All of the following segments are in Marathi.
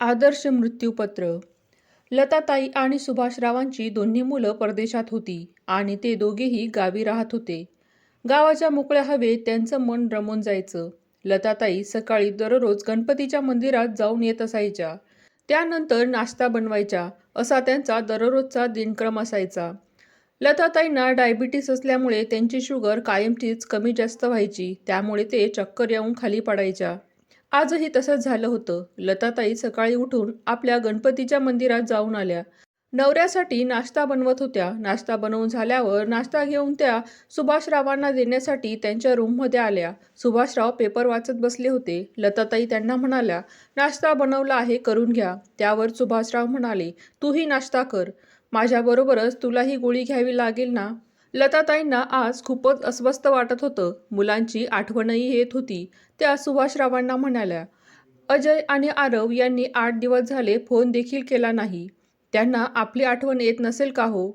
आदर्श मृत्यूपत्र. लताताई आणि सुभाषरावांची दोन्ही मुलं परदेशात होती आणि ते दोघेही गावी राहत होते. गावाच्या मोकळ्या हवेत त्यांचं मन रमून जायचं. लताताई सकाळी दररोज गणपतीच्या मंदिरात जाऊन येत असायच्या. त्यानंतर नाश्ता बनवायच्या असा त्यांचा दररोजचा दिनक्रम असायचा. लताताईंना डायबिटीस असल्यामुळे त्यांची शुगर कायमचीच कमी जास्त व्हायची त्यामुळे ते चक्कर येऊन खाली पडायच्या. आजही तसंच झालं होतं. लताताई सकाळी उठून आपल्या गणपतीच्या मंदिरात जाऊन आल्या. नवऱ्यासाठी नाश्ता बनवत होत्या. नाश्ता बनवून झाल्यावर नाश्ता घेऊन त्या सुभाषरावांना देण्यासाठी त्यांच्या रूममध्ये आल्या. सुभाषराव पेपर वाचत बसले होते. लताताई त्यांना म्हणाल्या नाश्ता बनवला आहे करून घ्या. त्यावर सुभाषराव म्हणाले तूही नाश्ता कर. माझ्याबरोबरच तुलाही गोळी घ्यावी लागेल ना? लताताईंना आज खूपच अस्वस्थ वाटत होतं. मुलांची आठवणही येत होती. त्या सुभाषरावांना म्हणाल्या अजय आणि आरव यांनी आठ दिवस झाले फोन देखील केला नाही. त्यांना आपली आठवण येत नसेल का हो?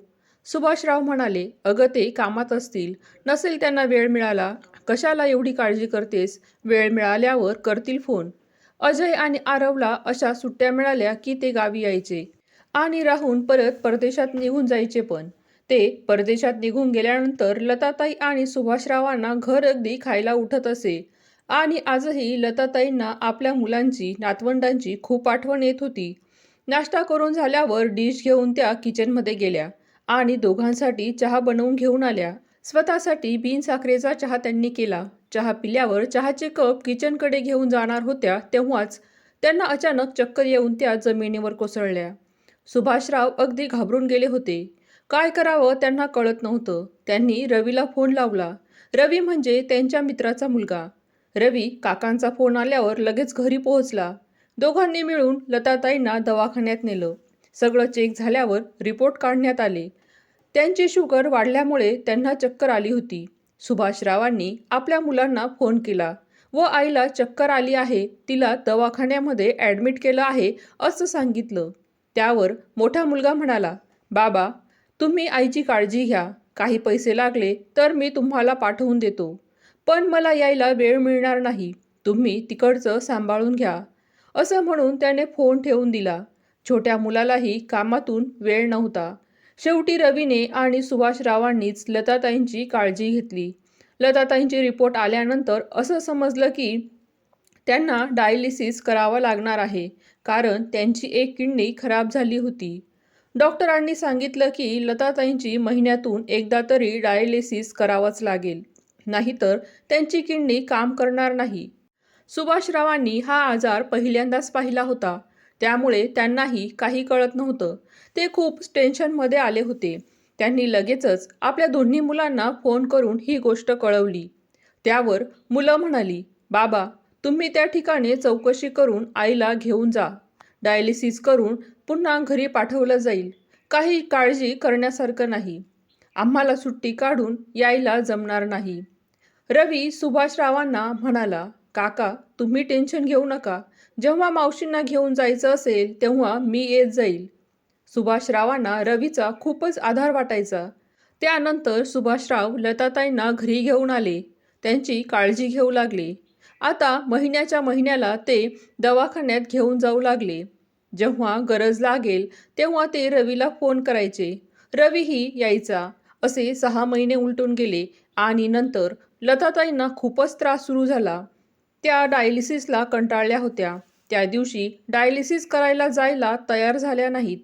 सुभाषराव म्हणाले अगं ते कामात असतील. नसेल त्यांना वेळ मिळाला. कशाला एवढी काळजी करतेस? वेळ मिळाल्यावर करतील फोन. अजय आणि आरवला अशा सुट्ट्या मिळाल्या की ते गावी यायचे आणि राहून परत परदेशात निघून जायचे पण. ते परदेशात निघून गेल्यानंतर लताताई आणि सुभाषरावांना घर अगदी खायला उठत असे. आणि आजही लताताईंना आपल्या मुलांची नातवंडांची खूप आठवण येत होती. नाश्ता करून झाल्यावर डिश घेऊन त्या किचनमध्ये गेल्या आणि दोघांसाठी चहा बनवून घेऊन आल्या. स्वतःसाठी बिन साखरेचा चहा त्यांनी केला. चहा पिल्यावर चहाचे कप किचनकडे घेऊन जाणार होत्या तेव्हाच त्यांना अचानक चक्कर येऊन त्या जमिनीवर कोसळल्या. सुभाषराव अगदी घाबरून गेले होते. काय करावं त्यांना कळत नव्हतं. त्यांनी रवीला फोन लावला. रवी म्हणजे त्यांच्या मित्राचा मुलगा. रवी काकांचा फोन आल्यावर लगेच घरी पोहोचला. दोघांनी मिळून लताताईंना दवाखान्यात नेलं. सगळं चेक झाल्यावर रिपोर्ट काढण्यात आले. त्यांची शुगर वाढल्यामुळे त्यांना चक्कर आली होती. सुभाषरावांनी आपल्या मुलांना फोन केला. व आईला चक्कर आली आहे. तिला दवाखान्यामध्ये ॲडमिट केलं आहे असं सांगितलं. त्यावर मोठा मुलगा म्हणाला बाबा तुम्ही आईची काळजी घ्या. काही पैसे लागले तर मी तुम्हाला पाठवून देतो. पण मला यायला वेळ मिळणार नाही. तुम्ही तिकडचं सांभाळून घ्या. असं म्हणून त्याने फोन ठेवून दिला. छोट्या मुलालाही कामातून वेळ नव्हता. शेवटी रवीने आणि सुभाषरावांनीच लताताईंची काळजी घेतली. लताताईंची रिपोर्ट आल्यानंतर असं समजलं की त्यांना डायलिसिस करावा लागणार आहे. कारण त्यांची एक किडनी खराब झाली होती. डॉक्टरांनी सांगितलं की लताताईंची महिन्यातून एकदा तरी डायलिसिस करावंच लागेल. नाहीतर त्यांची किडनी काम करणार नाही. सुभाषरावांनी हा आजार पहिल्यांदाच पाहिला होता. त्यामुळे त्यांनाही काही कळत नव्हतं. ते खूप टेन्शनमध्ये आले होते. त्यांनी लगेचच आपल्या दोन्ही मुलांना फोन करून ही गोष्ट कळवली. त्यावर मुलं म्हणाली बाबा तुम्ही त्या ठिकाणी चौकशी करून आईला घेऊन जा. डायलिसिस करून पुन्हा घरी पाठवलं जाईल. काही काळजी करण्यासारखं नाही. आम्हाला सुट्टी काढून यायला जमणार नाही. रवी सुभाषरावांना म्हणाला काका तुम्ही टेन्शन घेऊ नका. जेव्हा मावशींना घेऊन जायचं असेल तेव्हा मी येत जाईल. सुभाषरावांना रवीचा खूपच आधार वाटायचा. त्यानंतर सुभाषराव लताताईंना घरी घेऊन आले. त्यांची काळजी घेऊ लागले. आता महिन्याच्या महिन्याला ते दवाखान्यात घेऊन जाऊ लागले. जेव्हा गरज लागेल तेव्हा ते रवीला फोन करायचे. रवीही यायचा. असे सहा महिने उलटून गेले आणि नंतर लताताईंना खूपच त्रास सुरू झाला. त्या डायलिसिसला कंटाळल्या होत्या. त्या दिवशी डायलिसिस करायला जायला तयार झाल्या नाहीत.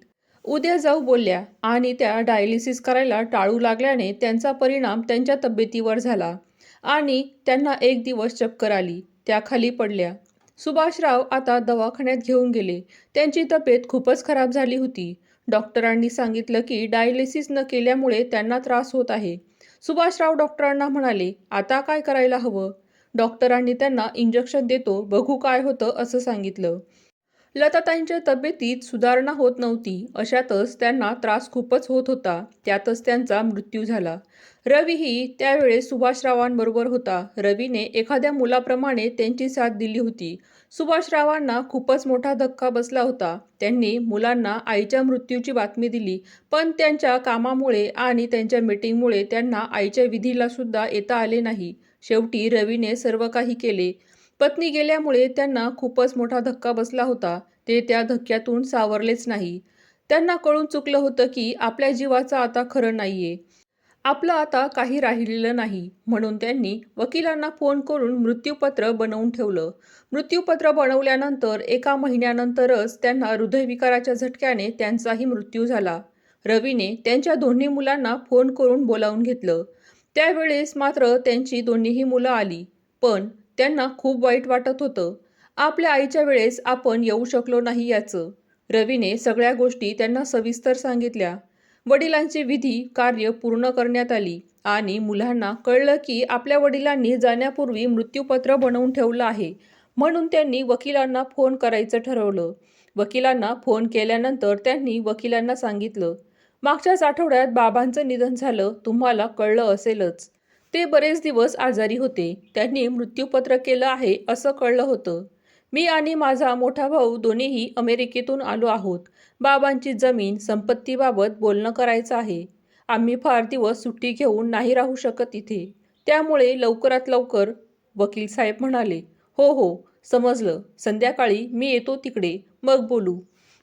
उद्या जाऊ बोलल्या आणि त्या डायलिसिस करायला टाळू लागल्याने त्यांचा परिणाम त्यांच्या तब्येतीवर झाला आणि त्यांना एक दिवस चक्कर आली. त्या खाली पडल्या. सुभाषराव आता दवाखान्यात घेऊन गेले. त्यांची तब्येत खूपच खराब झाली होती. डॉक्टरांनी सांगितलं की डायलिसिस न केल्यामुळे त्यांना त्रास होत आहे. सुभाषराव डॉक्टरांना म्हणाले आता काय करायला हवं? डॉक्टरांनी त्यांना इंजेक्शन देतो बघू काय होतं असं सांगितलं. लताताईंच्या तब्येतीत सुधारणा होत नव्हती. अशातच त्यांना त्रास खूपच होत होता. त्यातच त्यांचा मृत्यू झाला. रवीही त्यावेळेस सुभाषरावांबरोबर होता. रवीने एखाद्या मुलाप्रमाणे त्यांची साथ दिली होती. सुभाषरावांना खूपच मोठा धक्का बसला होता. त्यांनी मुलांना आईच्या मृत्यूची बातमी दिली. पण त्यांच्या कामामुळे आणि त्यांच्या मीटिंगमुळे त्यांना आईच्या विधीला सुद्धा येता आले नाही. शेवटी रवीने सर्व काही केले. पत्नी गेल्यामुळे त्यांना खूपच मोठा धक्का बसला होता. ते त्या धक्क्यातून सावरलेच नाही. त्यांना कळून चुकलं होतं की आपल्या जीवाचं आता खरं नाहीये. आपलं आता काही राहिलेलं नाही. म्हणून त्यांनी वकिलांना फोन करून मृत्यूपत्र बनवून ठेवलं. मृत्यूपत्र बनवल्यानंतर एका महिन्यानंतरच त्यांना हृदयविकाराच्या झटक्याने त्यांचाही मृत्यू झाला. रवीने त्यांच्या दोन्ही मुलांना फोन करून बोलावून घेतलं. त्यावेळेस मात्र त्यांची दोन्हीही मुलं आली. पण त्यांना खूप वाईट वाटत होतं. आपल्या आईच्या वेळेस आपण येऊ शकलो नाही याचं. रवीने सगळ्या गोष्टी त्यांना सविस्तर सांगितल्या. वडिलांची विधी कार्य पूर्ण करण्यात आली आणि मुलांना कळलं की आपल्या वडिलांनी जाण्यापूर्वी मृत्यूपत्र बनवून ठेवलं आहे. म्हणून त्यांनी वकिलांना फोन करायचं ठरवलं. वकिलांना फोन केल्यानंतर त्यांनी वकिलांना सांगितलं मागच्याच आठवड्यात बाबांचं निधन झालं तुम्हाला कळलं असेलच. ते बरेच दिवस आजारी होते. त्यांनी मृत्यूपत्र केलं आहे असं कळलं होतं. मी आणि माझा मोठा भाऊ दोन्हीही अमेरिकेतून आलो आहोत. बाबांची जमीन संपत्तीबाबत बोलणं करायचं आहे. आम्ही फार दिवस सुट्टी घेऊन नाही राहू शकत इथे. त्यामुळे लवकरात लवकर वकील साहेब म्हणाले हो हो समजलं. संध्याकाळी मी येतो तिकडे. मग बोलू.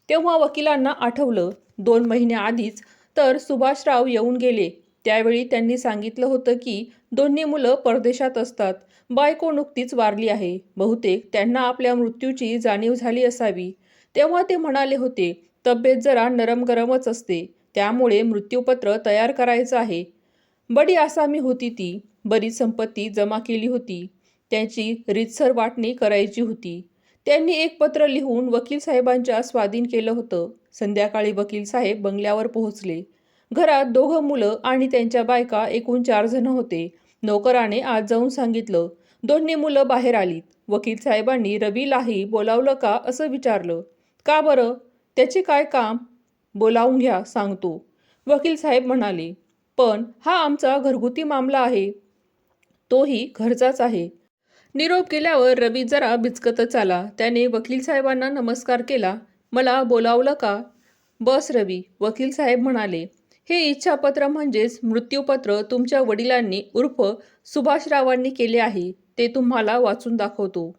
तेव्हा वकिलांना आठवलं दोन महिन्याआधीच तर सुभाषराव येऊन गेले. त्यावेळी त्यांनी सांगितलं होतं की दोन्ही मुलं परदेशात असतात. बायको नुकतीच वारली आहे. बहुतेक त्यांना आपल्या मृत्यूची जाणीव झाली असावी. तेव्हा ते म्हणाले होते तब्येत जरा नरम गरमच असते. त्यामुळे मृत्यूपत्र तयार करायचं आहे. बडी आसामी होती ती. बरीच संपत्ती जमा केली होती. त्याची रितसर वाटणी करायची होती. त्यांनी एक पत्र लिहून वकील साहेबांच्या स्वाधीन केलं होतं. संध्याकाळी वकील साहेब बंगल्यावर पोहोचले. घरात दोघं मुलं आणि त्यांच्या बायका एकूण चार जण होते. नोकराने आज जाऊन सांगितलं दोन्ही मुलं बाहेर आलीत. वकील साहेबांनी रवीलाही बोलावलं का असं विचारलं. का बरं? त्याचे काय काम? बोलावून घ्या सांगतो. वकील साहेब म्हणाले पण हा आमचा घरगुती मामला आहे. तोही घरचाच आहे. निरोप केल्यावर रवी जरा बिचकतच आला. त्याने वकील साहेबांना नमस्कार केला. मला बोलावलं का? बस रवी वकील साहेब म्हणाले. हे इच्छापत्र म्हणजेच मृत्यूपत्र तुमच्या वडिलांनी उर्फ सुभाषरावांनी केले आहे ते तुम्हाला वाचून दाखवतो.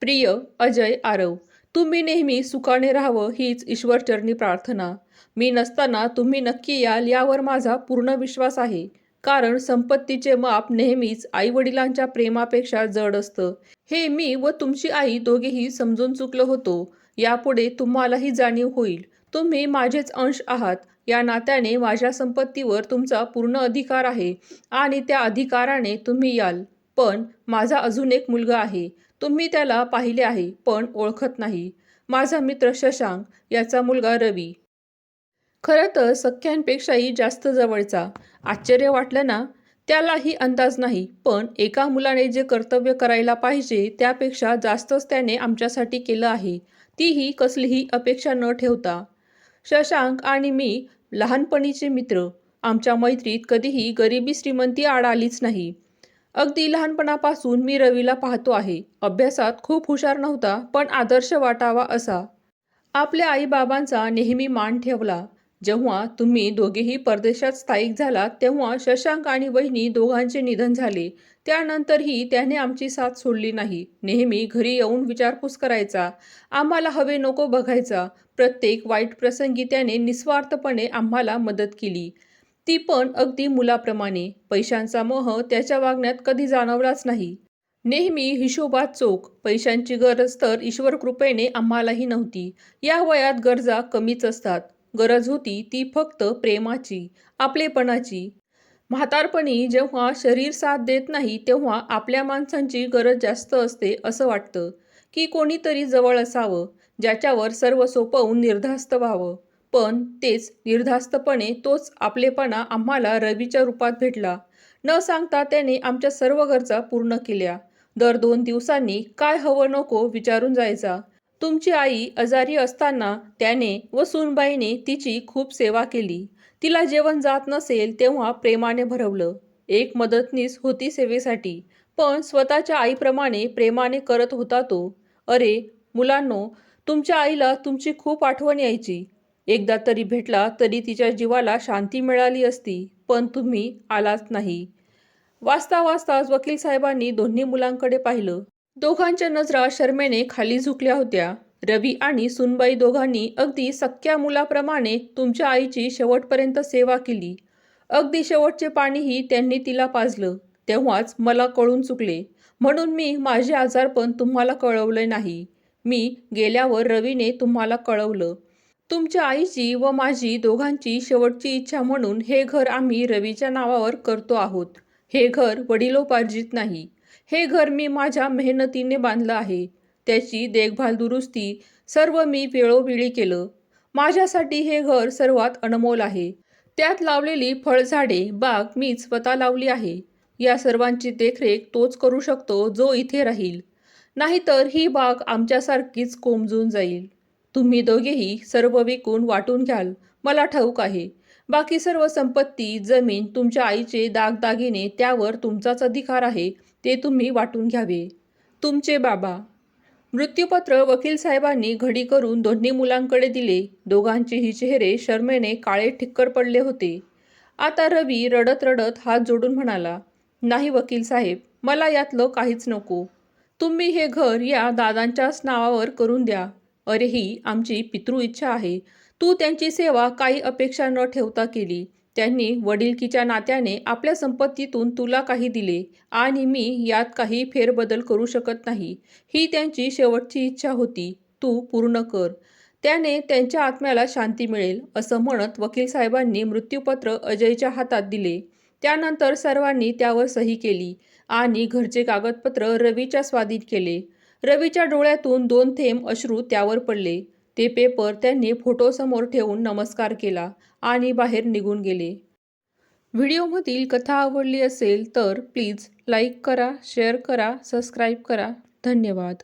प्रिय अजय आरव तुम्ही नेहमी सुखाने राहावं हीच ईश्वरचरणी प्रार्थना. मी नसताना तुम्ही नक्की याल यावर माझा पूर्ण विश्वास आहे. कारण संपत्तीचे माप नेहमीच आईवडिलांच्या प्रेमापेक्षा जड असतं. हे मी व तुमची आई दोघेही समजून चुकलो होतो. यापुढे तुम्हालाही जाणीव होईल. तुम्ही माझेच अंश आहात. या नात्याने माझ्या संपत्तीवर तुमचा पूर्ण अधिकार आहे आणि त्या अधिकाराने तुम्ही याल. पण माझा अजून एक मुलगा आहे. तुम्ही त्याला पाहिले आहे पण ओळखत नाही. माझा मित्र शशांक याचा मुलगा रवी. खरं तर सख्यांपेक्षाही जास्त जवळचा. आश्चर्य वाटलं ना? त्यालाही अंदाज नाही पण एका मुलाने जे कर्तव्य करायला पाहिजे त्यापेक्षा जास्तच त्याने आमच्यासाठी केलं आहे. तीही कसलीही अपेक्षा न ठेवता. शशांक आणि मी लहानपणीचे मित्र आमच्या मैत्रीत कधीही गरिबी श्रीमंती आड आलीच नाही. अगदी लहानपणापासून मी रवीला पाहतो आहे. अभ्यासात खूप हुशार नव्हता पण आदर्श वाटावा असा. आपल्या आईबाबांचा नेहमी मान ठेवला. जेव्हा तुम्ही दोघेही परदेशात स्थायिक झालात तेव्हा शशांक आणि वहिनी दोघांचे निधन झाले. त्यानंतरही त्याने आमची साथ सोडली नाही. नेहमी घरी येऊन विचारपूस करायचा. आम्हाला हवे नको बघायचा. प्रत्येक वाईट प्रसंगी त्याने निस्वार्थपणे आम्हाला मदत केली. ती पण अगदी मुलाप्रमाणे. पैशांचा मोह त्याच्या वागण्यात कधी जाणवलाच नाही. नेहमी हिशोबात चोख. पैशांची गरज तर ईश्वर कृपेने आम्हालाही नव्हती. या वयात गरजा कमीच असतात. गरज होती ती फक्त प्रेमाची आपलेपणाची. म्हातारपणी जेव्हा शरीर साथ देत नाही तेव्हा आपल्या माणसांची गरज जास्त असते असं वाटतं की कोणीतरी जवळ असावं ज्याच्यावर सर्व सोपवून निर्धास्त व्हावं. पण तेच निर्धास्तपणे तोच आपलेपणा आम्हाला रवीच्या रूपात भेटला. न सांगता त्याने आमच्या सर्व गरजा पूर्ण केल्या. दर दोन दिवसांनी काय हवं नको विचारून जायचा. तुमची आई आजारी असताना त्याने व सुनबाईने तिची खूप सेवा केली. तिला जेवण जात नसेल तेव्हा प्रेमाने भरवलं. एक मदतनीस होती सेवेसाठी पण स्वतःच्या आईप्रमाणे प्रेमाने करत होता तो. अरे मुलांनो तुमच्या आईला तुमची खूप आठवण यायची. एकदा तरी भेटला तरी तिच्या जीवाला शांती मिळाली असती पण तुम्ही आलाच नाही. वाचता वाचताच वकील साहेबांनी दोन्ही मुलांकडे पाहिलं. दोघांच्या नजरा शर्मेने खाली झुकल्या होत्या. रवी आणि सुनबाई दोघांनी अगदी सख्या मुलाप्रमाणे तुमच्या आईची शेवटपर्यंत सेवा केली. अगदी शेवटचे पाणीही त्यांनी तिला पाजलं. तेव्हाच मला कळून चुकले. म्हणून मी माझे आजारपण तुम्हाला कळवले नाही. मी गेल्यावर रवीने तुम्हाला कळवलं. तुमच्या आईची व माझी दोघांची शेवटची इच्छा म्हणून हे घर आम्ही रवीच्या नावावर करतो आहोत. हे घर वडिलोपार्जित नाही. हे घर मी माझ्या मेहनतीने बांधलं आहे. त्याची देखभाल दुरुस्ती सर्व मी वेळोवेळी केलं. माझ्यासाठी हे घर सर्वात अनमोल आहे. त्यात लावलेली फळझाडे बाग मीच स्वतः लावली आहे. या सर्वांची देखरेख तोच करू शकतो जो इथे राहील. नाहीतर ही बाग आमच्यासारखीच कोमजून जाईल. तुम्ही दोघेही सर्व विकून वाटून घ्याल. मला ठाऊक आहे. बाकी सर्व संपत्ती जमीन तुमच्या आईचे दागदागिने त्यावर तुमचाच अधिकार आहे ते तुम्ही वाटून घ्यावे. तुमचे बाबा. मृत्यूपत्र वकील साहेबांनी घडी करून दोन्ही मुलांकडे दिले. दोघांचेही चेहरे शर्मेने काळे ठिक्कर पडले होते. आता रवी रडत रडत हात जोडून म्हणाला नाही वकील साहेब मला यातलं काहीच नको. तुम्ही हे घर या दादांच्याच नावावर करून द्या. अरे ही आमची पितृ इच्छा आहे. तू त्यांची सेवा काही अपेक्षा न ठेवता केली. त्यांनी वडिलकीच्या नात्याने आपल्या संपत्तीतून तुला काही दिले आणि मी यात काही फेरबदल करू शकत नाही. ही त्यांची शेवटची इच्छा होती. तू पूर्ण कर. त्याने त्यांच्या आत्म्याला शांती मिळेल असं म्हणत वकील साहेबांनी मृत्यूपत्र अजयच्या हातात दिले. त्यानंतर सर्वांनी त्यावर सही केली आणि घरचे कागदपत्र रवीच्या स्वाधीन केले. रवीच्या डोळ्यातून दोन थेंब अश्रू त्यावर पडले. ते पेपर त्यांनी फोटोसमोर ठेवून नमस्कार केला आणि बाहेर निघून गेले. व्हिडिओमधील कथा आवडली असेल तर प्लीज लाईक करा शेअर करा सबस्क्राईब करा. धन्यवाद.